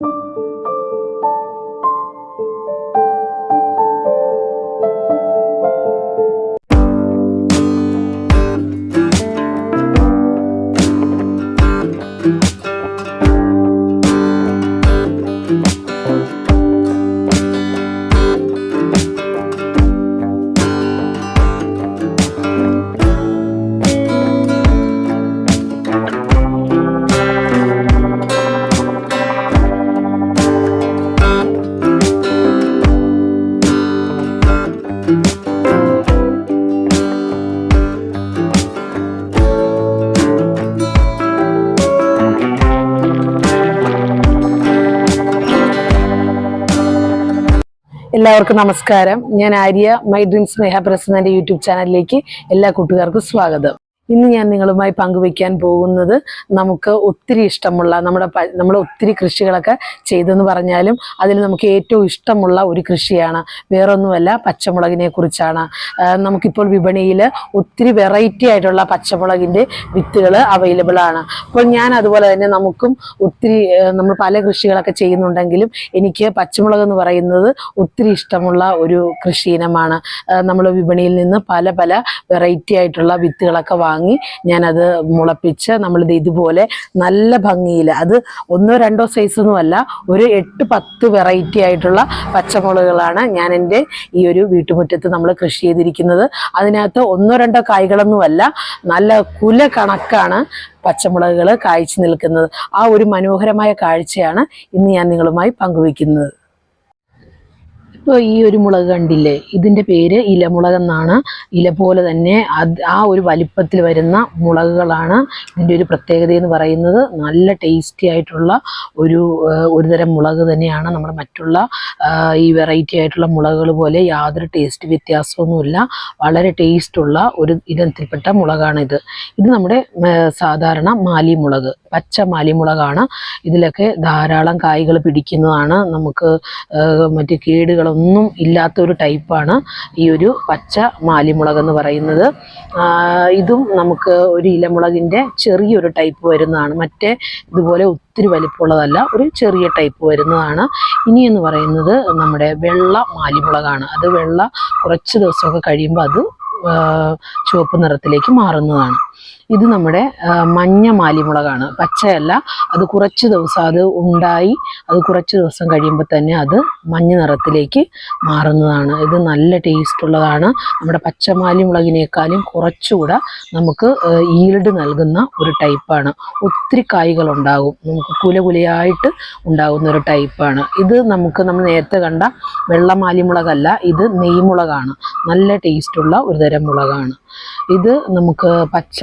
Música എല്ലാവർക്കും നമസ്കാരം. ഞാൻ ആര്യ മൈ ഡ്രീംസ് സ്നേഹ പ്രസന്നന്റെ യൂട്യൂബ് ചാനലിലേക്ക് എല്ലാ കൂട്ടുകാർക്കും സ്വാഗതം. ഇന്ന് ഞാൻ നിങ്ങളുമായി പങ്കുവയ്ക്കാൻ പോകുന്നത് നമുക്ക് ഒത്തിരി ഇഷ്ടമുള്ള നമ്മുടെ നമ്മൾ ഒത്തിരി കൃഷികളൊക്കെ ചെയ്തെന്ന് പറഞ്ഞാലും അതിൽ നമുക്ക് ഏറ്റവും ഇഷ്ടമുള്ള ഒരു കൃഷിയാണ്. വേറൊന്നുമല്ല പച്ചമുളകിനെ കുറിച്ചാണ്. നമുക്കിപ്പോൾ വിപണിയിൽ ഒത്തിരി വെറൈറ്റി ആയിട്ടുള്ള പച്ചമുളകിന്റെ വിത്തുകൾ അവൈലബിൾ ആണ്. അപ്പോൾ ഞാൻ അതുപോലെ തന്നെ നമുക്കും ഒത്തിരി നമ്മൾ പല കൃഷികളൊക്കെ ചെയ്യുന്നുണ്ടെങ്കിലും എനിക്ക് പച്ചമുളക് എന്ന് പറയുന്നത് ഒത്തിരി ഇഷ്ടമുള്ള ഒരു കൃഷി ഇനമാണ് നമ്മൾ വിപണിയിൽ നിന്ന് പല പല വെറൈറ്റി ആയിട്ടുള്ള വിത്തുകളൊക്കെ വാങ്ങി ഞാനത് മുളപ്പിച്ച് നമ്മളിത് ഇതുപോലെ നല്ല ഭംഗിയിൽ അത് ഒന്നോ രണ്ടോ സൈസ് ഒന്നുമല്ല ഒരു എട്ട് പത്ത് വെറൈറ്റി ആയിട്ടുള്ള പച്ചമുളകുകളാണ് ഞാൻ എന്റെ ഈ ഒരു വീട്ടുമുറ്റത്ത് നമ്മൾ കൃഷി ചെയ്തിരിക്കുന്നത്. അതിനകത്ത് ഒന്നോ രണ്ടോ കായ്കളൊന്നുമല്ല നല്ല കുല കണക്കാണ് പച്ചമുളകുകൾ കായ്ച്ചു നിൽക്കുന്നത്. ആ ഒരു മനോഹരമായ കാഴ്ചയാണ് ഇന്ന് ഞാൻ നിങ്ങളുമായി പങ്കുവയ്ക്കുന്നത്. ഇപ്പോൾ ഈ ഒരു മുളക് കണ്ടില്ലേ? ഇതിന്റെ പേര് ഇലമുളക് എന്നാണ്. ഇല പോലെ തന്നെ ആ ഒരു വലിപ്പത്തിൽ വരുന്ന മുളകുകളാണ് ഇതിന്റെ ഒരു പ്രത്യേകത എന്ന് പറയുന്നത്. നല്ല ടേസ്റ്റി ആയിട്ടുള്ള ഒരു ഒരുതരം ഒരു തരം മുളക് തന്നെയാണ് നമ്മൾ മറ്റുള്ള ഈ വെറൈറ്റി ആയിട്ടുള്ള മുളകുകൾ പോലെ യാതൊരു ടേസ്റ്റ് വ്യത്യാസമൊന്നുമില്ല. വളരെ ടേസ്റ്റുള്ള ഒരു ഇനത്തിൽപ്പെട്ട മുളകാണിത്. ഇത് നമ്മുടെ സാധാരണ മാലിമുളക് പച്ച മാലിമുളകാണ്. ഇതിലൊക്കെ ധാരാളം കായ്കൾ പിടിക്കുന്നതാണ് നമുക്ക് മറ്റ് കേടുകളൊന്നും ഇല്ലാത്ത ഒരു ടൈപ്പാണ് ഈ ഒരു പച്ച മാലിമുളക് എന്ന് പറയുന്നത്. ഇതും നമുക്ക് ഒരു ഇലമുളകിന്റെ ചെറിയൊരു ടൈപ്പ് വരുന്നതാണ്. മറ്റേ ഇതുപോലെ ഒത്തിരി വലിപ്പമുള്ളതല്ല ഒരു ചെറിയ ടൈപ്പ് വരുന്നതാണ്. ഇനി എന്ന് പറയുന്നത് നമ്മുടെ വെള്ള മാലിമുളകാണ്. അത് വെള്ള കുറച്ച് ദിവസമൊക്കെ കഴിയുമ്പോൾ അത് ചുവപ്പ് നിറത്തിലേക്ക് മാറുന്നതാണ്. ഇത് നമ്മുടെ മഞ്ഞ മാലിമുളകാണ്. പച്ചയല്ല അത് കുറച്ച് ദിവസം അത് ഉണ്ടായി അത് കുറച്ച് ദിവസം കഴിയുമ്പോൾ തന്നെ അത് മഞ്ഞ നിറത്തിലേക്ക് മാറുന്നതാണ്. ഇത് നല്ല ടേസ്റ്റ് ഉള്ളതാണ്. നമ്മുടെ പച്ച മാലിമുളകിനേക്കാളും കുറച്ചുകൂടെ നമുക്ക് ഈൽഡ് നൽകുന്ന ഒരു ടൈപ്പാണ് ഒത്തിരി കായ്കൾ ഉണ്ടാകും. നമുക്ക് കുല കുലയായിട്ട് ഉണ്ടാകുന്ന ഒരു ടൈപ്പാണ് ഇത് നമുക്ക് നമ്മൾ നേരത്തെ കണ്ട വെള്ളമാലിമുളകല്ല ഇത് നെയ്മുളകാണ്. നല്ല ടേസ്റ്റുള്ള ഒരു തരം മുളകാണ്. ഇത് നമുക്ക് പച്ച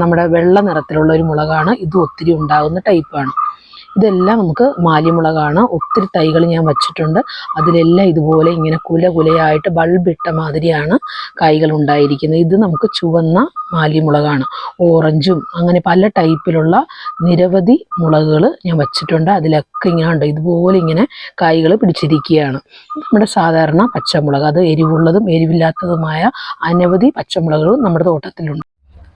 നമ്മുടെ വെള്ള നിറത്തിലുള്ള ഒരു മുളകാണ്. ഇത് ഒത്തിരി ഉണ്ടാകുന്ന ടൈപ്പാണ് ഇതെല്ലാം നമുക്ക് മാലിമുളകാണ്. ഒത്തിരി തൈകൾ ഞാൻ വച്ചിട്ടുണ്ട്. അതിലെല്ലാം ഇതുപോലെ ഇങ്ങനെ കുല കുലയായിട്ട് ബൾബിട്ട മാതിരിയാണ് കായ്കൾ ഉണ്ടായിരിക്കുന്നത്. ഇത് നമുക്ക് ചുവന്ന മാലിമുളകാണ്. ഓറഞ്ചും അങ്ങനെ പല ടൈപ്പിലുള്ള നിരവധി മുളകുകൾ ഞാൻ വച്ചിട്ടുണ്ട്. അതിലൊക്കെ ഇങ്ങനെ ഉണ്ട് ഇതുപോലെ ഇങ്ങനെ കായ്കൾ പിടിച്ചിരിക്കുകയാണ്. നമ്മുടെ സാധാരണ പച്ചമുളക്. അത് എരിവുള്ളതും എരിവില്ലാത്തതുമായ അനവധി പച്ചമുളകുകളും നമ്മുടെ തോട്ടത്തിലുണ്ട്.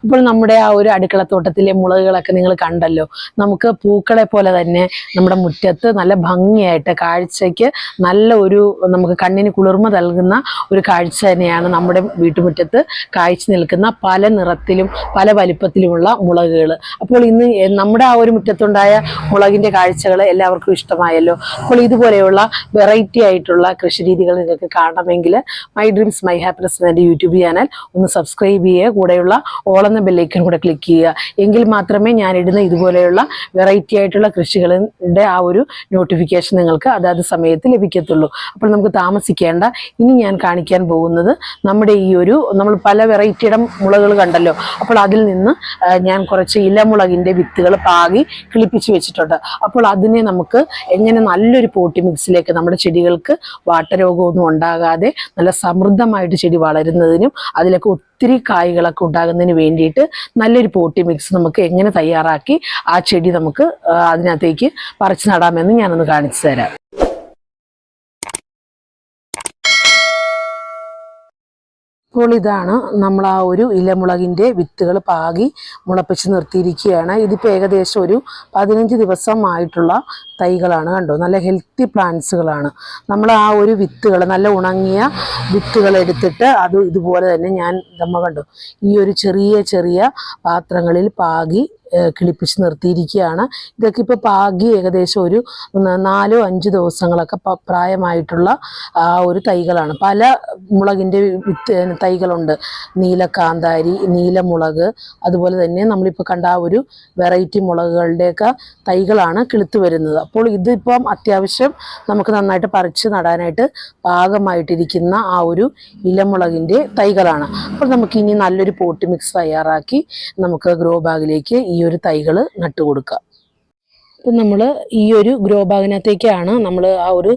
ഇപ്പോൾ നമ്മുടെ ആ ഒരു അടുക്കളത്തോട്ടത്തിലെ മുളകുകളൊക്കെ നിങ്ങൾ കണ്ടല്ലോ. നമുക്ക് പൂക്കളെ പോലെ തന്നെ നമ്മുടെ മുറ്റത്ത് നല്ല ഭംഗിയായിട്ട് കാഴ്ചയ്ക്ക് നല്ല ഒരു നമുക്ക് കണ്ണിന് കുളിർമ നൽകുന്ന ഒരു കാഴ്ച തന്നെയാണ് നമ്മുടെ വീട്ടുമുറ്റത്ത് കാഴ്ച നിൽക്കുന്ന പല നിറത്തിലും പല വലിപ്പത്തിലുമുള്ള മുളകുകൾ. അപ്പോൾ ഇന്ന് നമ്മുടെ ആ ഒരു മുറ്റത്തുണ്ടായ മുളകിന്റെ കാഴ്ചകൾ എല്ലാവർക്കും ഇഷ്ടമായല്ലോ. അപ്പോൾ ഇതുപോലെയുള്ള വെറൈറ്റി ആയിട്ടുള്ള കൃഷി രീതികൾ നിങ്ങൾക്ക് കാണണമെങ്കിൽ മൈ ഡ്രീംസ് മൈ ഹാപ്പിനെസ് എന്റെ യൂട്യൂബ് ചാനൽ ഒന്ന് സബ്സ്ക്രൈബ് ചെയ്യുക. കൂടെയുള്ള ഓൾ എന്ന ബെല്ലൈക്കൺ കൂടെ ക്ലിക്ക് ചെയ്യുക. എങ്കിൽ മാത്രമേ ഞാൻ ഇടുന്ന ഇതുപോലെയുള്ള വെറൈറ്റി ആയിട്ടുള്ള കൃഷികളുടെ ആ ഒരു നോട്ടിഫിക്കേഷൻ നിങ്ങൾക്ക് അതാത് സമയത്ത് ലഭിക്കത്തുള്ളൂ. അപ്പോൾ നമുക്ക് താമസിക്കേണ്ട ഇനി ഞാൻ കാണിക്കാൻ പോകുന്നത് നമ്മുടെ ഈ ഒരു നമ്മൾ പല വെറൈറ്റിയുടെ മുളകൾ കണ്ടല്ലോ. അപ്പോൾ അതിൽ നിന്ന് ഞാൻ കുറച്ച് ഇലമുളകിന്റെ വിത്തുകൾ പാകി കിളിപ്പിച്ച് വെച്ചിട്ടുണ്ട്. അപ്പോൾ അതിനെ നമുക്ക് എങ്ങനെ നല്ലൊരു പോട്ടി മിക്സിലേക്ക് നമ്മുടെ ചെടികൾക്ക് വാട്ടരോഗമൊന്നും ഉണ്ടാകാതെ നല്ല സമൃദ്ധമായിട്ട് ചെടി വളരുന്നതിനും അതിലൊക്കെ ഒത്തിരി കായ്കളൊക്കെ ഉണ്ടാകുന്നതിന് വേണ്ടിയിട്ട് നല്ലൊരു പോട്ടി മിക്സ് നമുക്ക് എങ്ങനെ തയ്യാറാക്കി ആ ചെടി നമുക്ക് അതിനകത്തേക്ക് പറിച്ചു നടാമെന്ന് ഞാനൊന്ന് കാണിച്ചു തരാം. അപ്പോൾ ഇതാണ് നമ്മൾ ആ ഒരു ഇലമുളകിന്റെ വിത്തുകൾ പാകി മുളപ്പിച്ച് നിർത്തിയിരിക്കുകയാണ്. ഇതിപ്പോൾ ഏകദേശം ഒരു പതിനഞ്ച് ദിവസമായിട്ടുള്ള തൈകളാണ് കണ്ടോ? നല്ല ഹെൽത്തി പ്ലാന്റ്സുകളാണ് നമ്മൾ ആ ഒരു വിത്തുകൾ നല്ല ഉണങ്ങിയ വിത്തുകൾ എടുത്തിട്ട് അത് ഇതുപോലെ തന്നെ ഞാൻ നമ്മൾ കണ്ടു. ഈ ഒരു ചെറിയ ചെറിയ പാത്രങ്ങളിൽ പാകി കിളിപ്പിച്ച് നിർത്തിയിരിക്കുകയാണ്. ഇതൊക്കെ ഇപ്പോൾ പാകി ഏകദേശം ഒരു നാലോ അഞ്ച് ദിവസങ്ങളൊക്കെ പ്രായമായിട്ടുള്ള ആ ഒരു തൈകളാണ്. പല മുളകിന്റെ വിത്ത് തൈകളുണ്ട്. നീലക്കാന്താരി നീലമുളക് അതുപോലെ തന്നെ നമ്മളിപ്പോൾ കണ്ട ആ ഒരു വെറൈറ്റി മുളകുകളുടെയൊക്കെ തൈകളാണ് കിളുത്ത് വരുന്നത്. അപ്പോൾ ഇതിപ്പം അത്യാവശ്യം നമുക്ക് നന്നായിട്ട് പറിച്ച് നടാനായിട്ട് പാകമായിട്ടിരിക്കുന്ന ആ ഒരു ഇലമുളകിന്റെ തൈകളാണ്. അപ്പോൾ നമുക്ക് ഇനി നല്ലൊരു പോട്ട് മിക്സ് തയ്യാറാക്കി നമുക്ക് ഗ്രോ ബാഗിലേക്ക് ഈ ഒരു തൈകൾ നട്ടുകൊടുക്കാം ഇപ്പം നമ്മൾ ഈ ഒരു ഗ്രോ ബാഗിനകത്തേക്കാണ് നമ്മൾ ആ ഒരു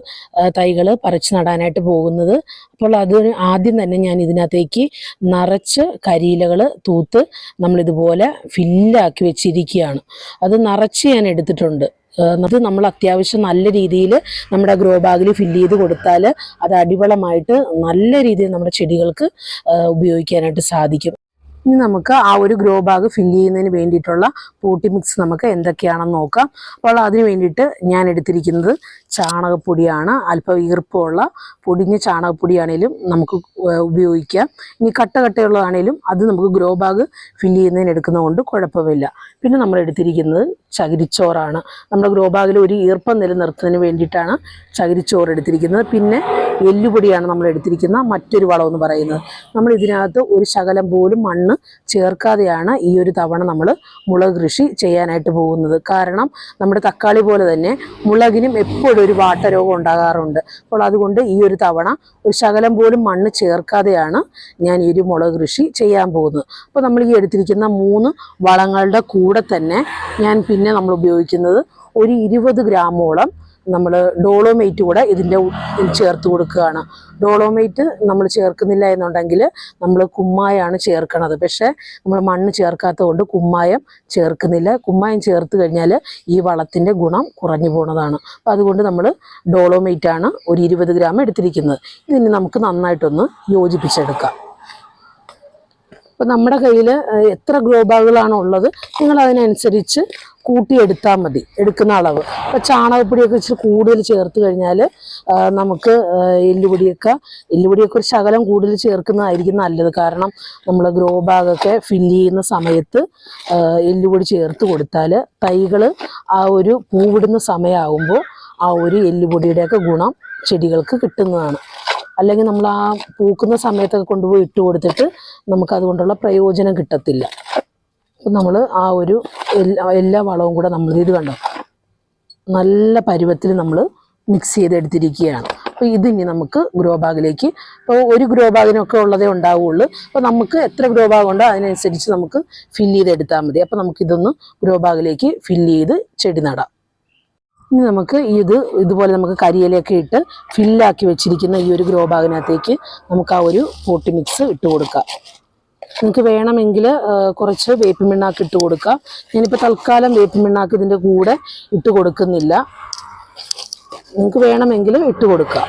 തൈകൾ പറിച്ച് നടാനായിട്ട് പോകുന്നത്. അപ്പോൾ അത് ആദ്യം തന്നെ ഞാൻ ഇതിനകത്തേക്ക് നിറച്ച് കരിയിലകൾ തൂത്ത് നമ്മളിതുപോലെ ഫില്ലാക്കി വെച്ചിരിക്കുകയാണ്. അത് നിറച്ച് ഞാൻ എടുത്തിട്ടുണ്ട്. അത് നമ്മൾ അത്യാവശ്യം നല്ല രീതിയിൽ നമ്മുടെ ഗ്രോ ബാഗിൽ ഫില്ല് ചെയ്ത് കൊടുത്താൽ അത് അടിവളമായിട്ട് നല്ല രീതിയിൽ നമ്മുടെ ചെടികൾക്ക് ഉപയോഗിക്കാനായിട്ട് സാധിക്കും. ഇനി നമുക്ക് ആ ഒരു ഗ്രോ ബാഗ് ഫിൽ ചെയ്യുന്നതിന് വേണ്ടിയിട്ടുള്ള പൂട്ടി മിക്സ് നമുക്ക് എന്തൊക്കെയാണെന്ന് നോക്കാം. അപ്പോൾ അതിന് വേണ്ടിയിട്ട് ഞാൻ എടുത്തിരിക്കുന്നത് ചാണകപ്പൊടിയാണ്. അല്പം ഈർപ്പമുള്ള പൊടിഞ്ഞ ചാണകപ്പൊടിയാണേലും നമുക്ക് ഉപയോഗിക്കാം. ഇനി കട്ട കട്ടയുള്ളതാണേലും അത് നമുക്ക് ഗ്രോ ബാഗ് ഫിൽ ചെയ്യുന്നതിന് എടുക്കുന്നതുകൊണ്ട് കുഴപ്പമില്ല. പിന്നെ നമ്മൾ എടുത്തിരിക്കുന്നത് ചകിരിച്ചോറാണ്. നമ്മുടെ ഗ്രോ ബാഗിൽ ഒരു ഈർപ്പം നിലനിർത്തുന്നതിന് വേണ്ടിയിട്ടാണ് ചകിരിച്ചോറ് എടുത്തിരിക്കുന്നത്. പിന്നെ എല്ലുപൊടിയാണ് നമ്മൾ എടുത്തിരിക്കുന്ന മറ്റൊരു വളം എന്ന് പറയുന്നത്. നമ്മൾ ഇതിനകത്ത് ഒരു ശകലം പോലും മണ്ണ് ചേർക്കാതെയാണ് ഈ ഒരു തവണ നമ്മൾ മുളക് കൃഷി ചെയ്യാനായിട്ട് പോകുന്നത്. കാരണം നമ്മുടെ തക്കാളി പോലെ തന്നെ മുളകിനും എപ്പോഴും ഒരു വാട്ടരോഗം ഉണ്ടാകാറുണ്ട്. അപ്പോൾ അതുകൊണ്ട് ഈ ഒരു തവണ ഒരു ശകലം പോലും മണ്ണ് ചേർക്കാതെയാണ് ഞാൻ ഈ ഒരു മുളക് കൃഷി ചെയ്യാൻ പോകുന്നത്. അപ്പോൾ നമ്മൾ ഈ എടുത്തിരിക്കുന്ന മൂന്ന് വളങ്ങളുടെ കൂടെ തന്നെ ഞാൻ പിന്നെ നമ്മൾ ഉപയോഗിക്കുന്നത് ഒരു ഇരുപത് ഗ്രാമോളം നമ്മൾ ഡോളോമേറ്റ് കൂടെ ഇതിന്റെ ചേർത്ത് കൊടുക്കുകയാണ്. ഡോളോമേറ്റ് നമ്മൾ ചേർക്കുന്നില്ല എന്നുണ്ടെങ്കിൽ നമ്മൾ കുമ്മായമാണ് ചേർക്കണത്. പക്ഷേ നമ്മൾ മണ്ണ് ചേർക്കാത്തത് കൊണ്ട് കുമ്മായം ചേർക്കുന്നില്ല. കുമ്മായം ചേർത്ത് കഴിഞ്ഞാൽ ഈ വളത്തിന്റെ ഗുണം കുറഞ്ഞു പോണതാണ് അപ്പോൾ അതുകൊണ്ട് നമ്മൾ ഡോളോമേറ്റാണ് ഒരു ഇരുപത് ഗ്രാം എടുത്തിരിക്കുന്നത്. ഇതിന് നമുക്ക് നന്നായിട്ടൊന്ന് യോജിപ്പിച്ചെടുക്കാം. അപ്പോൾ നമ്മുടെ കയ്യിൽ എത്ര ഗ്രോ ബാഗുകളാണ് ഉള്ളത്? നിങ്ങൾ അതിനനുസരിച്ച് കൂട്ടിയെടുത്താൽ മതി എടുക്കുന്ന അളവ്. ഇപ്പോൾ ചാണകപ്പൊടിയൊക്കെ ഇച്ചിരി കൂടുതൽ ചേർത്ത് കഴിഞ്ഞാൽ നമുക്ക് എല്ലുപൊടിയൊക്കെ എല്ലുപൊടിയൊക്കെ ഒരു ശകലം കൂടുതൽ ചേർക്കുന്നതായിരിക്കും നല്ലത്. കാരണം നമ്മൾ ഗ്രോ ബാഗൊക്കെ ഫില്ല് ചെയ്യുന്ന സമയത്ത് എല്ലുപൊടി ചേർത്ത് കൊടുത്താൽ തൈകൾ ആ ഒരു പൂവിടുന്ന സമയമാകുമ്പോൾ ആ ഒരു എല്ലുപൊടിയുടെയൊക്കെ ഗുണം ചെടികൾക്ക് കിട്ടുന്നതാണ്. അല്ലെങ്കിൽ നമ്മൾ ആ പൂക്കുന്ന സമയത്തൊക്കെ കൊണ്ടുപോയി ഇട്ട് കൊടുത്തിട്ട് നമുക്കതുകൊണ്ടുള്ള പ്രയോജനം കിട്ടത്തില്ല. നമ്മൾ ആ ഒരു എല്ലാ വളവും കൂടെ നമ്മൾ ഇത് കണ്ടോ? നല്ല പരുവത്തിൽ നമ്മൾ മിക്സ് ചെയ്തെടുത്തിരിക്കുകയാണ്. അപ്പോൾ ഇതിനി നമുക്ക് ഗ്രോ ബാഗിലേക്ക് ഇപ്പോൾ ഒരു ഗ്രോ ബാഗിനൊക്കെ ഉള്ളതേ ഉണ്ടാവുകയുള്ളൂ അപ്പോൾ നമുക്ക് എത്ര ഗ്രോ ബാഗ് ഉണ്ടോ അതിനനുസരിച്ച് നമുക്ക് ഫില്ല് ചെയ്തെടുത്താൽ മതി. അപ്പോൾ നമുക്കിതൊന്ന് ഗ്രോ ബാഗിലേക്ക് ഫില്ല് ചെയ്ത് ചെടി നടാം. ഇനി നമുക്ക് ഇത് ഇതുപോലെ നമുക്ക് കരിയിലൊക്കെ ഇട്ട് ഫില്ലാക്കി വെച്ചിരിക്കുന്ന ഈ ഒരു ഗ്രോ ബാഗിനകത്തേക്ക് നമുക്ക് ആ ഒരു പോട്ടി മിക്സ് ഇട്ട് കൊടുക്കാം. നിങ്ങൾക്ക് വേണമെങ്കിൽ കുറച്ച് വേപ്പിൻ പിണ്ണാക്ക് ഇട്ട് കൊടുക്കാം. ഞാനിപ്പോൾ തൽക്കാലം വേപ്പിൻ പിണ്ണാക്ക് ഇതിന്റെ കൂടെ ഇട്ട് കൊടുക്കുന്നില്ല. നിങ്ങൾക്ക് വേണമെങ്കിൽ ഇട്ട് കൊടുക്കാം.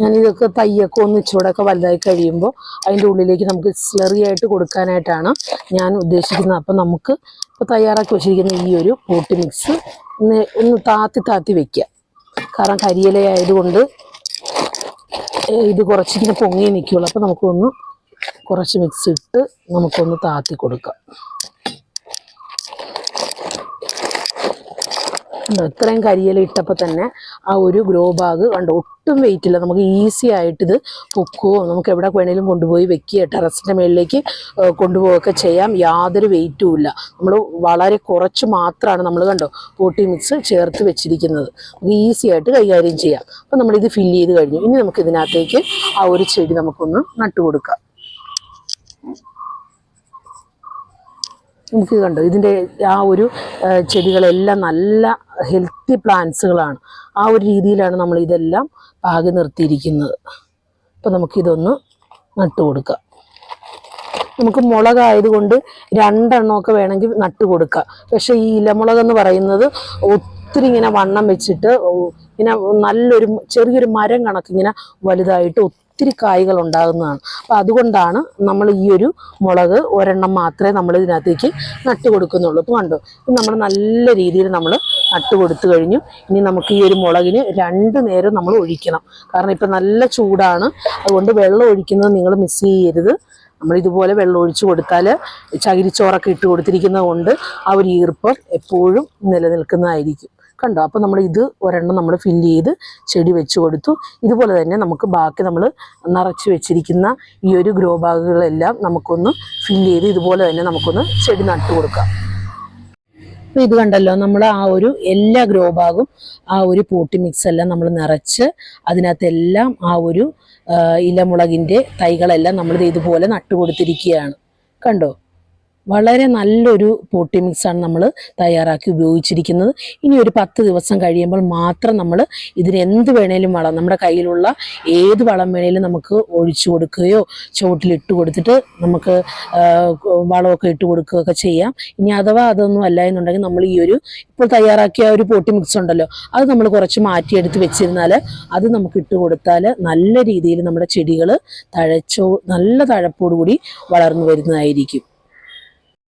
ഞാനിതൊക്കെ തയ്യൊക്കെ ഒന്ന് ഇച്ചിരൂടെയൊക്കെ വലുതായി കഴിയുമ്പോൾ അതിന്റെ ഉള്ളിലേക്ക് നമുക്ക് സ്ലറി ആയിട്ട് കൊടുക്കാനായിട്ടാണ് ഞാൻ ഉദ്ദേശിക്കുന്നത്. അപ്പം നമുക്ക് ഇപ്പോൾ തയ്യാറാക്കി വെച്ചിരിക്കുന്ന ഈ ഒരു പോട്ടി മിക്സ് ഒന്ന് ഒന്ന് താത്തി താത്തി വെക്കുക. കാരണം കരിയിലയായതുകൊണ്ട് ഇത് കുറച്ചിങ്ങനെ പൊങ്ങി നിൽക്കുകയുള്ളൂ. അപ്പോൾ നമുക്കൊന്ന് കുറച്ച് മിക്സ് ഇട്ട് നമുക്കൊന്ന് താത്തി കൊടുക്കാം. ഇത്രയും കരിയില ഇട്ടപ്പോൾ തന്നെ ആ ഒരു ഗ്രോ ബാഗ് കണ്ട് ഒട്ടും വെയിറ്റ് ഇല്ല. നമുക്ക് ഈസി ആയിട്ട് ഇത് പൊക്കുകയോ നമുക്ക് എവിടെ വേണേലും കൊണ്ടുപോയി വെക്കുക ടെറസിന്റെ മുകളിലേക്ക് കൊണ്ടുപോവുകയൊക്കെ ചെയ്യാം. യാതൊരു വെയിറ്റും ഇല്ല. നമ്മൾ വളരെ കുറച്ച് മാത്രമാണ് നമ്മൾ കണ്ടോ പോട്ടി മിക്സ് ചേർത്ത് വെച്ചിരിക്കുന്നത്. നമുക്ക് ഈസി ആയിട്ട് കൈകാര്യം ചെയ്യാം. അപ്പം നമ്മളിത് ഫില്ല് ചെയ്ത് കഴിഞ്ഞു. ഇനി നമുക്ക് ഇതിനകത്തേക്ക് ആ ഒരു ചെടി നമുക്കൊന്ന് നട്ടു നമുക്ക് കണ്ടു. ഇതിന്റെ ആ ഒരു ചെടികളെല്ലാം നല്ല ഹെൽത്തി പ്ലാന്റ്സുകളാണ് ആ ഒരു രീതിയിലാണ് നമ്മൾ ഇതെല്ലാം പാകി നിർത്തിയിരിക്കുന്നത്. അപ്പോൾ നമുക്കിതൊന്ന് നട്ടു കൊടുക്കാം. നമുക്ക് മുളകായതുകൊണ്ട് രണ്ടെണ്ണമൊക്കെ വേണമെങ്കിൽ നട്ടു കൊടുക്കാം. പക്ഷേ ഈ ഇലമുളക് എന്ന് പറയുന്നത് ഒത്തിരി ഇങ്ങനെ വണ്ണം വെച്ചിട്ട് ഇങ്ങനെ നല്ലൊരു ചെറിയൊരു മരം കണക്കിങ്ങനെ വലുതായിട്ട് ഒത്തിരി കായ്കൾ ഉണ്ടാകുന്നതാണ്. അപ്പോൾ അതുകൊണ്ടാണ് നമ്മൾ ഈ ഒരു മുളക് ഒരെണ്ണം മാത്രമേ നമ്മൾ ഇതിനകത്തേക്ക് നട്ട് കൊടുക്കുന്നുള്ളൂ. ഇപ്പോൾ കണ്ടോ? ഇത് നമ്മൾ നല്ല രീതിയിൽ നമ്മൾ നട്ട് കൊടുത്തു കഴിഞ്ഞു. ഇനി നമുക്ക് ഈ ഒരു മുളകിന് രണ്ട് നേരം നമ്മൾ ഒഴിക്കണം. കാരണം ഇപ്പം നല്ല ചൂടാണ്. അതുകൊണ്ട് വെള്ളം ഒഴിക്കുന്നത് നിങ്ങൾ മിസ് ചെയ്യരുത്. നമ്മൾ ഇതുപോലെ വെള്ളം ഒഴിച്ചു കൊടുത്താൽ ചകിരിച്ചോറൊക്കെ ഇട്ട് കൊടുത്തിരിക്കുന്നത് കൊണ്ട് ആ ഒരു ഈർപ്പം എപ്പോഴും നിലനിൽക്കുന്നതായിരിക്കും. കണ്ടോ? അപ്പോൾ നമ്മൾ ഇത് ഒരെണ്ണം നമ്മൾ ഫില്ല് ചെയ്ത് ചെടി വെച്ച് കൊടുത്തു. ഇതുപോലെ തന്നെ നമുക്ക് ബാക്കി നമ്മൾ നിറച്ച് വെച്ചിരിക്കുന്ന ഈ ഒരു ഗ്രോ ബാഗുകളെല്ലാം നമുക്കൊന്ന് ഫില്ല് ചെയ്ത് ഇതുപോലെ തന്നെ നമുക്കൊന്ന് ചെടി നട്ടു കൊടുക്കാം. അപ്പോൾ ഇത് കണ്ടല്ലോ നമ്മൾ ആ ഒരു എല്ലാ ഗ്രോ ബാഗും ആ ഒരു പോട്ടി മിക്സ് എല്ലാം നമ്മൾ നിറച്ച് അതിനകത്തെല്ലാം ആ ഒരു ഇലമുളകിന്റെ തൈകളെല്ലാം നമ്മൾ ഇതുപോലെ നട്ടുകൊടുത്തിരിക്കുകയാണ് കണ്ടോ? വളരെ നല്ലൊരു പോട്ടി മിക്സാണ് നമ്മൾ തയ്യാറാക്കി ഉപയോഗിച്ചിരിക്കുന്നത്. ഇനി ഒരു പത്ത് ദിവസം കഴിയുമ്പോൾ മാത്രം നമ്മൾ ഇതിന് എന്ത് വേണേലും വളം നമ്മുടെ കയ്യിലുള്ള ഏത് വളം വേണേലും നമുക്ക് ഒഴിച്ചു കൊടുക്കുകയോ ചുവട്ടിലിട്ട് കൊടുത്തിട്ട് നമുക്ക് വളമൊക്കെ ഇട്ട് കൊടുക്കുകയൊക്കെ ചെയ്യാം. ഇനി അഥവാ അതൊന്നും അല്ല എന്നുണ്ടെങ്കിൽ നമ്മൾ ഈ ഒരു ഇപ്പോൾ തയ്യാറാക്കിയ ഒരു പോട്ടി മിക്സ് ഉണ്ടല്ലോ അത് നമ്മൾ കുറച്ച് മാറ്റിയെടുത്ത് വെച്ചിരുന്നാൽ അത് നമുക്ക് ഇട്ട് കൊടുത്താൽ നല്ല രീതിയിൽ നമ്മുടെ ചെടികൾ തഴച്ചോ നല്ല തഴപ്പോടുകൂടി വളർന്നു വരുന്നതായിരിക്കും.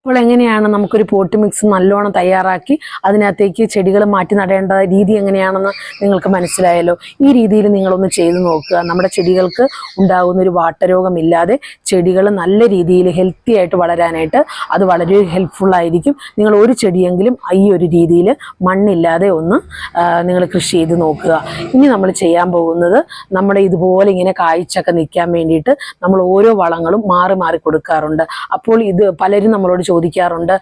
അപ്പോൾ എങ്ങനെയാണ് നമുക്കൊരു പോട്ട് മിക്സ് നല്ലോണം തയ്യാറാക്കി അതിനകത്തേക്ക് ചെടികൾ മാറ്റി നടേണ്ട രീതി എങ്ങനെയാണെന്ന് നിങ്ങൾക്ക് മനസ്സിലായല്ലോ? ഈ രീതിയിൽ നിങ്ങളൊന്ന് ചെയ്തു നോക്കുക. നമ്മുടെ ചെടികൾക്ക് ഉണ്ടാകുന്ന ഒരു വാട്ടരോഗമില്ലാതെ ചെടികൾ നല്ല രീതിയിൽ ഹെൽത്തി ആയിട്ട് വളരാനായിട്ട് അത് വളരെ ഹെൽപ്ഫുൾ ആയിരിക്കും. നിങ്ങൾ ഒരു ചെടിയെങ്കിലും ഈ ഒരു രീതിയിൽ മണ്ണില്ലാതെ ഒന്ന് നിങ്ങൾ കൃഷി ചെയ്ത് നോക്കുക. ഇനി നമ്മൾ ചെയ്യാൻ പോകുന്നത് നമ്മുടെ ഇതുപോലെ ഇങ്ങനെ കായ്ച്ചൊക്കെ നിൽക്കാൻ വേണ്ടിയിട്ട് നമ്മൾ ഓരോ വളങ്ങളും മാറി മാറി കൊടുക്കാറുണ്ട്. അപ്പോൾ ഇത് പലരും നമ്മളോട് ചോദിക്കാറുണ്ട്.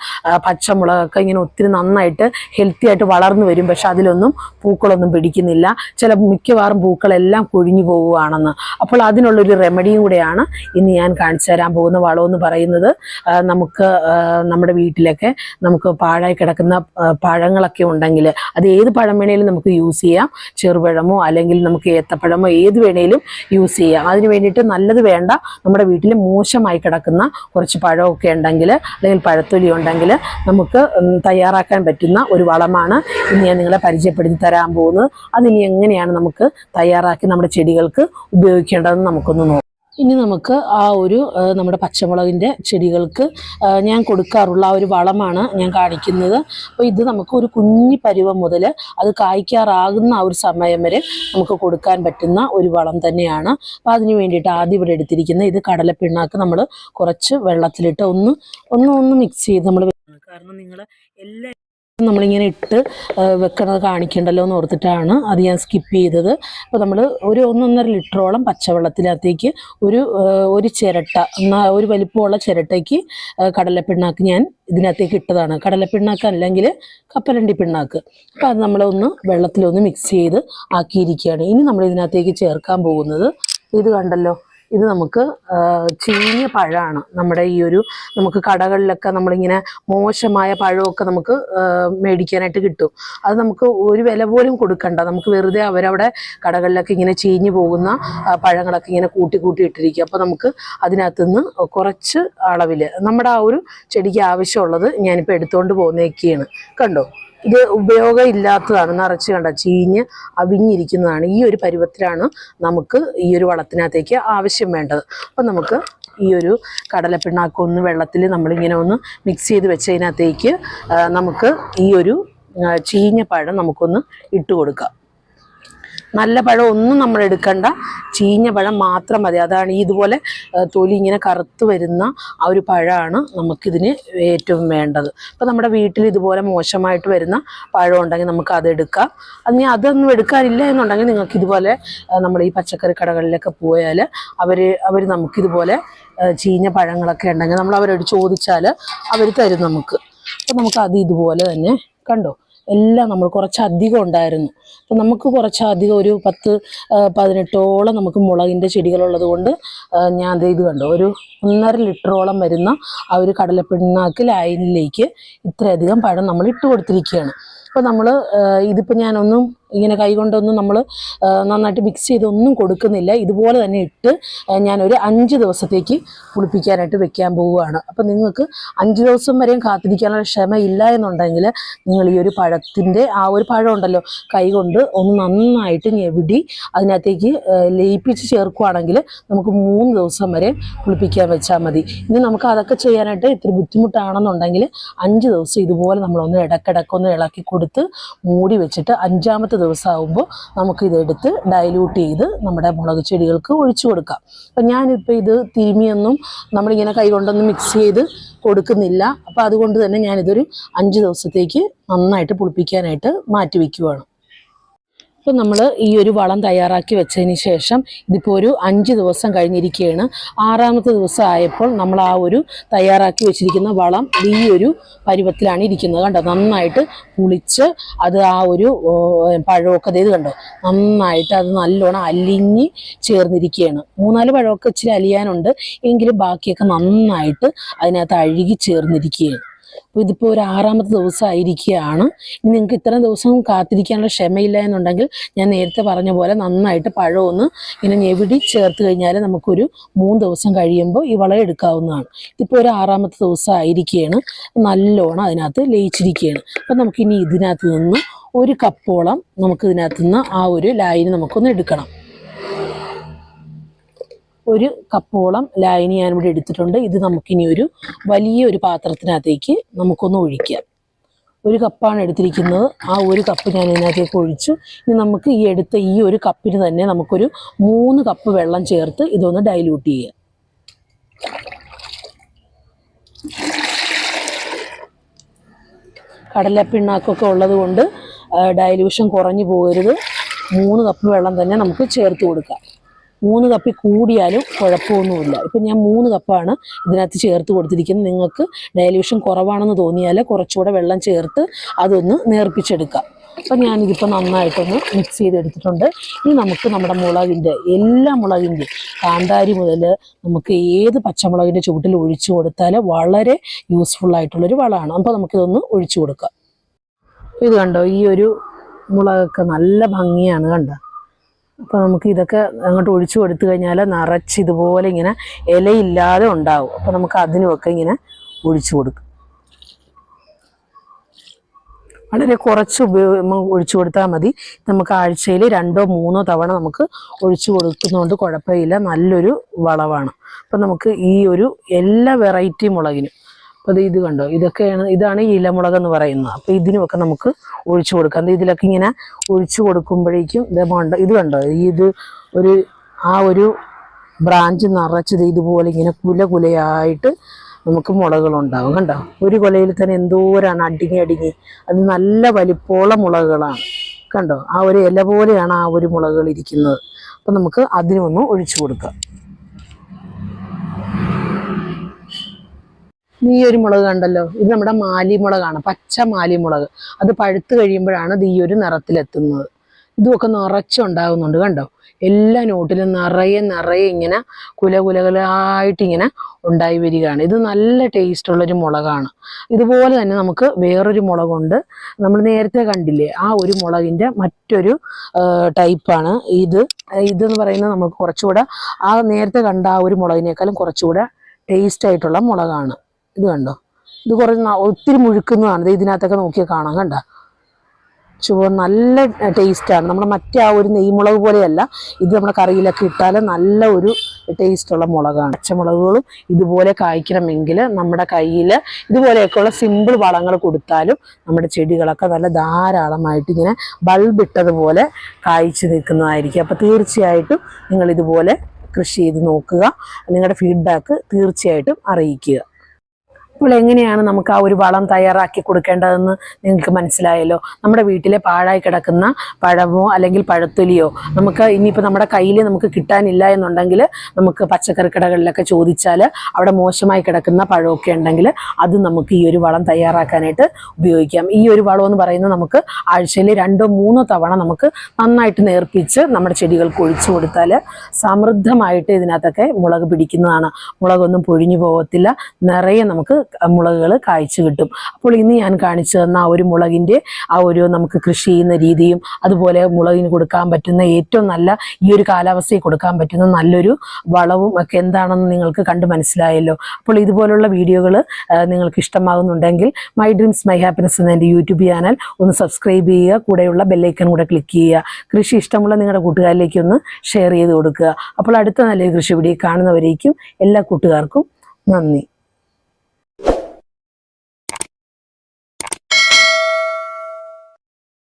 പച്ചമുളകൊക്കെ ഇങ്ങനെ ഒത്തിരി നന്നായിട്ട് ഹെൽത്തി ആയിട്ട് വളർന്നു വരും. പക്ഷെ അതിലൊന്നും പൂക്കളൊന്നും പിടിക്കുന്നില്ല. ചില മിക്കവാറും പൂക്കളെല്ലാം കൊഴിഞ്ഞു പോവുകയാണെന്ന്. അപ്പോൾ അതിനുള്ളൊരു റെമഡിയും കൂടെയാണ് ഇന്ന് ഞാൻ കാണിച്ചു തരാൻ പോകുന്ന വളം എന്ന് പറയുന്നത് നമുക്ക് നമ്മുടെ വീട്ടിലൊക്കെ നമുക്ക് പാഴായി കിടക്കുന്ന പഴങ്ങളൊക്കെ ഉണ്ടെങ്കിൽ അത് ഏത് പഴം വേണേലും നമുക്ക് യൂസ് ചെയ്യാം. ചെറുപഴമോ അല്ലെങ്കിൽ നമുക്ക് ഏത്തപ്പഴമോ ഏത് വേണേലും യൂസ് ചെയ്യാം. അതിന് വേണ്ടിയിട്ട് നല്ലത് വേണ്ട നമ്മുടെ വീട്ടിൽ മോശമായി കിടക്കുന്ന കുറച്ച് പഴമൊക്കെ ഉണ്ടെങ്കിൽ അല്ലെങ്കിൽ പഴത്തൊലി ഉണ്ടെങ്കിൽ നമുക്ക് തയ്യാറാക്കാൻ പറ്റുന്ന ഒരു വളമാണ് ഇനി ഞാൻ നിങ്ങളെ പരിചയപ്പെടുത്തി തരാൻ പോകുന്നത്. അതിനി എങ്ങനെയാണ് നമുക്ക് തയ്യാറാക്കി നമ്മുടെ ചെടികൾക്ക് ഉപയോഗിക്കേണ്ടതെന്ന് നമുക്കൊന്ന് നോക്കാം. ഇനി നമുക്ക് ആ ഒരു നമ്മുടെ പച്ചമുളകിന്റെ ചെടികൾക്ക് ഞാൻ കൊടുക്കാറുള്ള ആ ഒരു വളമാണ് ഞാൻ കാണിക്കുന്നത്. അപ്പോൾ ഇത് നമുക്ക് ഒരു കുഞ്ഞി പരുവം മുതൽ അത് കായ്ക്കാറാകുന്ന ആ ഒരു സമയം വരെ നമുക്ക് കൊടുക്കാൻ പറ്റുന്ന ഒരു വളം തന്നെയാണ്. അപ്പോൾ അതിന് വേണ്ടിയിട്ട് ആദ്യം ഇവിടെ എടുത്തിരിക്കുന്ന ഇത് കടലപ്പിണ്ണാക്ക് നമ്മൾ കുറച്ച് വെള്ളത്തിലിട്ട് ഒന്ന് ഒന്ന് ഒന്ന് മിക്സ് ചെയ്ത് നമ്മൾ കാരണം നിങ്ങൾ എല്ലാ നമ്മളിങ്ങനെ ഇട്ട് വെക്കുന്നത് കാണിക്കണ്ടല്ലോ എന്ന് ഓർത്തിട്ടാണ് അത് ഞാൻ സ്കിപ്പ് ചെയ്തത്. അപ്പോൾ നമ്മൾ ഒരു ഒന്നൊന്നര ലിറ്ററോളം പച്ചവെള്ളത്തിനകത്തേക്ക് ഒരു ഒരു ചിരട്ട ഒരു വലിപ്പമുള്ള ചിരട്ടയ്ക്ക് കടലപ്പിണ്ണാക്ക് ഞാൻ ഇതിനകത്തേക്ക് ഇട്ടതാണ്. കടലപ്പിണ്ണാക്ക് അല്ലെങ്കിൽ കപ്പലണ്ടി പിണ്ണാക്ക്. അപ്പോൾ അത് നമ്മളൊന്ന് വെള്ളത്തിലൊന്ന് മിക്സ് ചെയ്ത് ആക്കിയിരിക്കുകയാണ്. ഇനി നമ്മൾ ഇതിനകത്തേക്ക് ചേർക്കാൻ പോകുന്നത്. ഇത് കണ്ടല്ലോ. ഇത് നമുക്ക് ചീഞ്ഞ പഴമാണ് നമ്മുടെ ഈ ഒരു നമുക്ക് കടകളിലൊക്കെ നമ്മളിങ്ങനെ മോശമായ പഴമൊക്കെ നമുക്ക് മേടിക്കാനായിട്ട് കിട്ടും. അത് നമുക്ക് ഒരു വില പോലും കൊടുക്കണ്ട. നമുക്ക് വെറുതെ അവരവിടെ കടകളിലൊക്കെ ഇങ്ങനെ ചീഞ്ഞു പോകുന്ന പഴങ്ങളൊക്കെ ഇങ്ങനെ കൂട്ടി കൂട്ടി ഇട്ടിരിക്കും. അപ്പോൾ നമുക്ക് അതിനകത്ത് നിന്ന് കുറച്ച് അളവിൽ നമ്മുടെ ആ ഒരു ചെടിക്ക് ആവശ്യമുള്ളത് ഞാനിപ്പോൾ എടുത്തുകൊണ്ട് പോകുന്നേക്കാണ് കണ്ടോ? ഇത് ഉപയോഗം ഇല്ലാത്തതാണ് നിറച്ച് കണ്ട ചീഞ്ഞ് അവിഞ്ഞിരിക്കുന്നതാണ്. ഈ ഒരു പരുവത്തിലാണ് നമുക്ക് ഈ ഒരു വളത്തിനകത്തേക്ക് ആവശ്യം വേണ്ടത്. അപ്പം നമുക്ക് ഈ ഒരു കടലപ്പിണ്ണാക്ക് ഒന്ന് വെള്ളത്തിൽ നമ്മളിങ്ങനെ ഒന്ന് മിക്സ് ചെയ്ത് വെച്ചതിനകത്തേക്ക് നമുക്ക് ഈ ഒരു ചീഞ്ഞ പഴം നമുക്കൊന്ന് ഇട്ട് കൊടുക്കാം. നല്ല പഴം ഒന്നും നമ്മൾ എടുക്കണ്ട. ചീഞ്ഞ പഴം മാത്രം മതി. അതാണ് ഇതുപോലെ തൊലി ഇങ്ങനെ കറുത്ത് വരുന്ന ആ ഒരു പഴമാണ് നമുക്കിതിന് ഏറ്റവും വേണ്ടത്. അപ്പോൾ നമ്മുടെ വീട്ടിൽ ഇതുപോലെ മോശമായിട്ട് വരുന്ന പഴം ഉണ്ടെങ്കിൽ നമുക്ക് അത് എടുക്കാം. അതിന് അതൊന്നും എടുക്കാനില്ല എന്നുണ്ടെങ്കിൽ നിങ്ങൾക്ക് ഇതുപോലെ നമ്മൾ ഈ പച്ചക്കറി കടകളിലൊക്കെ പോയാൽ അവർ അവർ നമുക്കിതുപോലെ ചീഞ്ഞ പഴങ്ങളൊക്കെ ഉണ്ടെങ്കിൽ നമ്മൾ അവരോട് ചോദിച്ചാൽ അവർ തരും നമുക്ക്. അപ്പോൾ നമുക്ക് അത് ഇതുപോലെ തന്നെ കണ്ടോ? എല്ലാം നമ്മൾ കുറച്ച് അധികം ഉണ്ടായിരുന്നു. അപ്പം നമുക്ക് കുറച്ച് അധികം ഒരു പത്ത് പതിനെട്ടോളം നമുക്ക് മുളകിന്റെ ചെടികളുള്ളത് കൊണ്ട് ഞാൻ ഇത് കണ്ടു. ഒരു ഒന്നര ലിറ്ററോളം വരുന്ന ആ ഒരു കടലപ്പിണ്ണാക്ക് ലൈനിലേക്ക് ഇത്രയധികം പഴം നമ്മൾ ഇട്ട് കൊടുത്തിരിക്കുകയാണ്. അപ്പോൾ നമ്മൾ ഇതിപ്പോൾ ഞാനൊന്നും ഇങ്ങനെ കൈകൊണ്ടൊന്നും നമ്മൾ നന്നായിട്ട് മിക്സ് ചെയ്തൊന്നും കൊടുക്കുന്നില്ല. ഇതുപോലെ തന്നെ ഇട്ട് ഞാനൊരു അഞ്ച് ദിവസത്തേക്ക് പുളിപ്പിക്കാനായിട്ട് വെക്കാൻ പോവുകയാണ്. അപ്പം നിങ്ങൾക്ക് അഞ്ച് ദിവസം വരെയും കാത്തിരിക്കാനുള്ള ക്ഷമ ഇല്ല എന്നുണ്ടെങ്കിൽ നിങ്ങൾ ഈ ഒരു പഴത്തിന്റെ ആ ഒരു പഴം ഉണ്ടല്ലോ കൈകൊണ്ട് ഒന്ന് നന്നായിട്ട് ഞെവിടി അതിനകത്തേക്ക് ലയിപ്പിച്ച് ചേർക്കുവാണെങ്കിൽ നമുക്ക് മൂന്ന് ദിവസം വരെ പുളിപ്പിക്കാൻ വെച്ചാൽ മതി. ഇനി നമുക്ക് അതൊക്കെ ചെയ്യാനായിട്ട് ഇത്തിരി ബുദ്ധിമുട്ടാണെന്നുണ്ടെങ്കിൽ അഞ്ച് ദിവസം ഇതുപോലെ നമ്മളൊന്ന് ഇടക്കിടക്കൊന്ന് ഇളക്കി കൊടുത്ത് മൂടി വെച്ചിട്ട് അഞ്ചാമത്തെ ദിവസം ആകുമ്പോൾ നമുക്ക് ഇതെടുത്ത് ഡൈല്യൂട്ട് ചെയ്ത് നമ്മുടെ മുളക് ചെടികൾക്ക് ഒഴിച്ചു കൊടുക്കാം. അപ്പം ഞാനിപ്പോൾ ഇത് തിരുമിയൊന്നും നമ്മളിങ്ങനെ കൈകൊണ്ടൊന്നും മിക്സ് ചെയ്ത് കൊടുക്കുന്നില്ല. അപ്പോൾ അതുകൊണ്ട് തന്നെ ഞാനിതൊരു അഞ്ച് ദിവസത്തേക്ക് നന്നായിട്ട് പുളിപ്പിക്കാനായിട്ട് മാറ്റി വയ്ക്കുവാണ് ഇപ്പം നമ്മൾ ഈ ഒരു വളം തയ്യാറാക്കി വെച്ചതിന് ശേഷം ഇതിപ്പോൾ ഒരു അഞ്ച് ദിവസം കഴിഞ്ഞിരിക്കുകയാണ് ആറാമത്തെ ദിവസം ആയപ്പോൾ നമ്മൾ ആ ഒരു തയ്യാറാക്കി വെച്ചിരിക്കുന്ന വളം ഈ ഒരു പരുവത്തിലാണ് ഇരിക്കുന്നത്. കണ്ടോ? നന്നായിട്ട് പുളിച്ച് അത് ആ ഒരു പഴമൊക്കെ ഇത് കണ്ടോ? നന്നായിട്ട് അത് നല്ലോണം അലിഞ്ഞ് ചേർന്നിരിക്കുകയാണ് മൂന്നാൽ പഴമൊക്കെ ഇച്ചിരി അലിയാനുണ്ട്. എങ്കിലും ബാക്കിയൊക്കെ നന്നായിട്ട് അതിനകത്ത് അഴുകി ചേർന്നിരിക്കുകയാണ് അപ്പോൾ ഇതിപ്പോൾ ഒരു ആറാമത്തെ ദിവസം ആയിരിക്കുകയാണ് ഇനി നിങ്ങൾക്ക് ഇത്രയും ദിവസം കാത്തിരിക്കാനുള്ള ക്ഷമയില്ല എന്നുണ്ടെങ്കിൽ ഞാൻ നേരത്തെ പറഞ്ഞ പോലെ നന്നായിട്ട് പഴമൊന്ന് ഇങ്ങനെ ഞെവിടി ചേർത്ത് കഴിഞ്ഞാൽ നമുക്കൊരു മൂന്ന് ദിവസം കഴിയുമ്പോൾ ഈ വളം എടുക്കാവുന്നതാണ്. ഇതിപ്പോൾ ഒരു ആറാമത്തെ ദിവസം ആയിരിക്കുകയാണ് നല്ലോണം അതിനകത്ത് ലയിച്ചിരിക്കുകയാണ്. അപ്പം നമുക്കിനി ഇതിനകത്ത് നിന്ന് ഒരു കപ്പോളം നമുക്ക് ഇതിനകത്ത് നിന്ന് ആ ഒരു ലായിന് നമുക്കൊന്ന് എടുക്കണം. ഒരു കപ്പോളം ലായനി ഞാനിവിടെ എടുത്തിട്ടുണ്ട്. ഇത് നമുക്കിനി ഒരു വലിയ ഒരു പാത്രത്തിനകത്തേക്ക് നമുക്കൊന്ന് ഒഴിക്കാം. ഒരു കപ്പാണ് എടുത്തിരിക്കുന്നത്. ആ ഒരു കപ്പ് ഞാൻ ഇതിനകത്തേക്ക് ഒഴിച്ചു. ഇനി നമുക്ക് ഈ എടുത്ത ഈ ഒരു കപ്പിന് തന്നെ നമുക്കൊരു മൂന്ന് കപ്പ് വെള്ളം ചേർത്ത് ഇതൊന്ന് ഡൈല്യൂട്ട് ചെയ്യാം. കടലപ്പിണ്ണാക്കൊക്കെ ഉള്ളത് കൊണ്ട് ഡൈല്യൂഷൻ കുറഞ്ഞു പോകരുത്. മൂന്ന് കപ്പ് വെള്ളം തന്നെ നമുക്ക് ചേർത്ത് കൊടുക്കാം. മൂന്ന് കപ്പിൽ കൂടിയാലും കുഴപ്പമൊന്നുമില്ല. ഇപ്പം ഞാൻ മൂന്ന് കപ്പാണ് ഇതിനകത്ത് ചേർത്ത് കൊടുത്തിരിക്കുന്നത്. നിങ്ങൾക്ക് ഡയലൂഷൻ കുറവാണെന്ന് തോന്നിയാൽ കുറച്ചുകൂടെ വെള്ളം ചേർത്ത് അതൊന്ന് നേർപ്പിച്ചെടുക്കാം. അപ്പം ഞാനിതിപ്പോൾ നന്നായിട്ടൊന്ന് മിക്സ് ചെയ്തെടുത്തിട്ടുണ്ട്. ഇനി നമുക്ക് നമ്മുടെ മുളകിന്റെ എല്ലാ മുളകിന്റെ കാന്താരി മുതൽ നമുക്ക് ഏത് പച്ചമുളകിന്റെ ചുവട്ടിൽ ഒഴിച്ചു കൊടുത്താൽ വളരെ യൂസ്ഫുൾ ആയിട്ടുള്ളൊരു വളമാണ്. അപ്പോൾ നമുക്കിതൊന്ന് ഒഴിച്ചു കൊടുക്കാം. ഇത് കണ്ടോ ഈ ഒരു മുളകൊക്കെ നല്ല ഭംഗിയാണ് കണ്ടോ? അപ്പോൾ നമുക്ക് ഇതൊക്കെ അങ്ങോട്ട് ഒഴിച്ചു കൊടുത്തു കഴിഞ്ഞാൽ നിറച്ച് ഇതുപോലെ ഇങ്ങനെ ഇലയില്ലാതെ ഉണ്ടാവും. അപ്പോൾ നമുക്ക് അതിനുമൊക്കെ ഇങ്ങനെ ഒഴിച്ചു കൊടുക്കും. വളരെ കുറച്ച് ഉപയോഗം ഒഴിച്ചു കൊടുത്താൽ മതി. നമുക്ക് ആഴ്ചയിൽ രണ്ടോ മൂന്നോ തവണ നമുക്ക് ഒഴിച്ചു കൊടുക്കുന്നതുകൊണ്ട് കുഴപ്പമില്ല. നല്ലൊരു വളവാണ്. അപ്പം നമുക്ക് ഈ ഒരു എല്ലാ വെറൈറ്റി മുളകിനും അപ്പോൾ ഇത് കണ്ടോ? ഇതൊക്കെയാണ് ഇതാണ് ഈ ഇലമുളക് എന്ന് പറയുന്നത്. അപ്പോൾ ഇതിനുമൊക്കെ നമുക്ക് ഒഴിച്ചു കൊടുക്കാം. ഇതിലൊക്കെ ഇങ്ങനെ ഒഴിച്ചു കൊടുക്കുമ്പോഴേക്കും ഇത് വേണ്ട ഇത് കണ്ടോ? ഇത് ഒരു ആ ഒരു ബ്രാഞ്ച് നിറച്ചത് ഇതുപോലെ ഇങ്ങനെ കുല കുലയായിട്ട് നമുക്ക് മുളകളുണ്ടാവും. കണ്ടോ? ഒരു കൊലയിൽ തന്നെ എന്തോരാണ് അടുങ്ങി അടുങ്ങി. അത് നല്ല വലിപ്പമുള്ള മുളകളാണ്. കണ്ടോ? ആ ഒരു ഇല പോലെയാണ് ആ ഒരു മുളകൾ ഇരിക്കുന്നത്. അപ്പം നമുക്ക് അതിനൊന്ന് ഒഴിച്ചു കൊടുക്കാം. ഈ ഒരു മുളക് കണ്ടല്ലോ? ഇത് നമ്മുടെ മാലിമുളകാണ് പച്ച മാലിമുളക്. അത് പഴുത്ത് കഴിയുമ്പോഴാണ് ഇത് ഈ ഒരു നിറത്തിലെത്തുന്നത്. ഇതുമൊക്കെ നിറച്ചുണ്ടാകുന്നുണ്ട് കണ്ടോ? എല്ലാ നോട്ടിലും നിറയെ നിറയെ ഇങ്ങനെ കുല കുലകളായിട്ട് ഇങ്ങനെ ഉണ്ടായി വരികയാണ്. ഇത് നല്ല ടേസ്റ്റ് ഉള്ളൊരു മുളകാണ്. ഇതുപോലെ തന്നെ നമുക്ക് വേറൊരു മുളകുണ്ട്. നമ്മൾ നേരത്തെ കണ്ടില്ലേ ആ ഒരു മുളകിന്റെ മറ്റൊരു ടൈപ്പാണ് ഇത്. ഇതെന്ന് പറയുന്നത് നമുക്ക് കുറച്ചുകൂടെ ആ നേരത്തെ കണ്ട ആ ഒരു മുളകിനേക്കാളും കുറച്ചുകൂടെ ടേസ്റ്റ് ആയിട്ടുള്ള മുളകാണ്. ഇത് കണ്ടോ? ഇത് കുറച്ച് ഒത്തിരി മുഴുക്കുന്നതാണ്. ഇത് ഇതിനകത്തൊക്കെ നോക്കിയാൽ കാണാം കണ്ട? ചുവ നല്ല ടേസ്റ്റാണ് നമ്മുടെ മറ്റേ ആ ഒരു നെയ്മുളക് പോലെയല്ല. ഇത് നമ്മുടെ കറിയിലൊക്കെ ഇട്ടാൽ നല്ല ഒരു ടേസ്റ്റുള്ള മുളകാണ്. പച്ചമുളകുകളും ഇതുപോലെ കായ്ക്കണമെങ്കിൽ നമ്മുടെ കയ്യിൽ ഇതുപോലെയൊക്കെയുള്ള സിമ്പിൾ വളങ്ങൾ കൊടുത്താലും നമ്മുടെ ചെടികളൊക്കെ നല്ല ധാരാളമായിട്ട് ഇങ്ങനെ ബൾബ് ഇട്ടതുപോലെ കായ്ച്ചു നിൽക്കുന്നതായിരിക്കും. അപ്പോൾ തീർച്ചയായിട്ടും നിങ്ങൾ ഇതുപോലെ കൃഷി ചെയ്ത് നോക്കുക. നിങ്ങളുടെ ഫീഡ്ബാക്ക് തീർച്ചയായിട്ടും അറിയിക്കുക. അപ്പോൾ എങ്ങനെയാണ് നമുക്ക് ആ ഒരു വളം തയ്യാറാക്കി കൊടുക്കേണ്ടതെന്ന് നിങ്ങൾക്ക് മനസ്സിലായല്ലോ? നമ്മുടെ വീട്ടിലെ പാഴായി കിടക്കുന്ന പഴമോ അല്ലെങ്കിൽ പഴത്തൊലിയോ നമുക്ക് ഇനിയിപ്പോൾ നമ്മുടെ കയ്യിൽ നമുക്ക് കിട്ടാനില്ല എന്നുണ്ടെങ്കിൽ നമുക്ക് പച്ചക്കറി കടകളിലൊക്കെ ചോദിച്ചാൽ അവിടെ മോശമായി കിടക്കുന്ന പഴമൊക്കെ ഉണ്ടെങ്കിൽ അത് നമുക്ക് ഈ ഒരു വളം തയ്യാറാക്കാനായിട്ട് ഉപയോഗിക്കാം. ഈ ഒരു വളം എന്ന് പറയുന്നത് നമുക്ക് ആഴ്ചയിൽ രണ്ടോ മൂന്നോ തവണ നമുക്ക് നന്നായിട്ട് നേർപ്പിച്ച് നമ്മുടെ ചെടികൾക്ക് ഒഴിച്ചു കൊടുത്താൽ സമൃദ്ധമായിട്ട് ഇതിനകത്തൊക്കെ മുളക് പിടിക്കുന്നതാണ്. മുളകൊന്നും പൊഴിഞ്ഞു പോകത്തില്ല. നിറയെ നമുക്ക് മുളകുകൾ കായ്ച്ചു കിട്ടും. അപ്പോൾ ഇന്ന് ഞാൻ കാണിച്ചു തന്ന ആ ഒരു മുളകിന്റെ ആ ഒരു നമുക്ക് കൃഷി ചെയ്യുന്ന രീതിയും അതുപോലെ മുളകിന് കൊടുക്കാൻ പറ്റുന്ന ഏറ്റവും നല്ല ഈ ഒരു കാലാവസ്ഥയിൽ കൊടുക്കാൻ പറ്റുന്ന നല്ലൊരു വളവും ഒക്കെ എന്താണെന്ന് നിങ്ങൾക്ക് കണ്ട് മനസ്സിലായല്ലോ. അപ്പോൾ ഇതുപോലുള്ള വീഡിയോകൾ നിങ്ങൾക്ക് ഇഷ്ടമാകുന്നുണ്ടെങ്കിൽ മൈ ഡ്രീംസ് മൈ ഹാപ്പിനെസ് എന്ന എന്റെ യൂട്യൂബ് ചാനൽ ഒന്ന് സബ്സ്ക്രൈബ് ചെയ്യുക കൂടെയുള്ള ബെല്ലൈക്കൺ കൂടെ ക്ലിക്ക് ചെയ്യുക. കൃഷി ഇഷ്ടമുള്ള നിങ്ങളുടെ കൂട്ടുകാരിലേക്ക് ഒന്ന് ഷെയർ ചെയ്ത് കൊടുക്കുക. അപ്പോൾ അടുത്ത നല്ലൊരു കൃഷി വീഡിയോ കാണുന്നവരേക്കും എല്ലാ കൂട്ടുകാർക്കും നന്ദി.